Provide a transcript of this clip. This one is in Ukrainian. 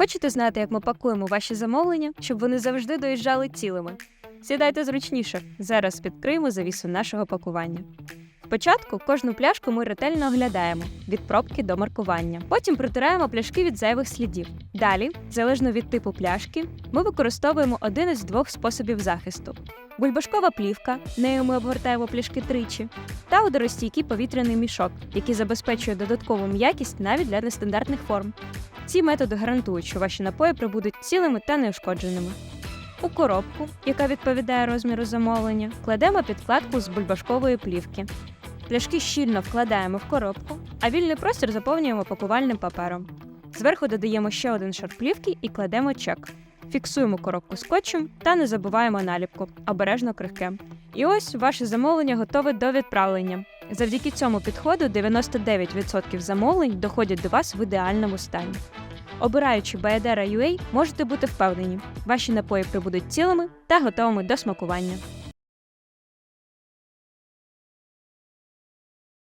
Хочете знати, як ми пакуємо ваші замовлення, щоб вони завжди доїжджали цілими? Сідайте зручніше. Зараз відкриємо завісу нашого пакування. Спочатку кожну пляшку ми ретельно оглядаємо від пробки до маркування. Потім протираємо пляшки від зайвих слідів. Далі, залежно від типу пляшки, ми використовуємо один із двох способів захисту: бульбашкова плівка, нею ми обгортаємо пляшки тричі, та водоростійкий повітряний мішок, який забезпечує додаткову м'якість навіть для нестандартних форм. Ці методи гарантують, що ваші напої прибудуть цілими та неушкодженими. У коробку, яка відповідає розміру замовлення, кладемо підкладку з бульбашкової плівки. Пляшки щільно вкладаємо в коробку, а вільний простір заповнюємо пакувальним папером. Зверху додаємо ще один шар плівки і кладемо чек. Фіксуємо коробку скотчем та не забуваємо наліпку, обережно крихке. І ось ваше замовлення готове до відправлення. Завдяки цьому підходу 99% замовлень доходять до вас в ідеальному стані. Обираючи Baedera UA, можете бути впевнені, ваші напої прибудуть цілими та готовими до смакування.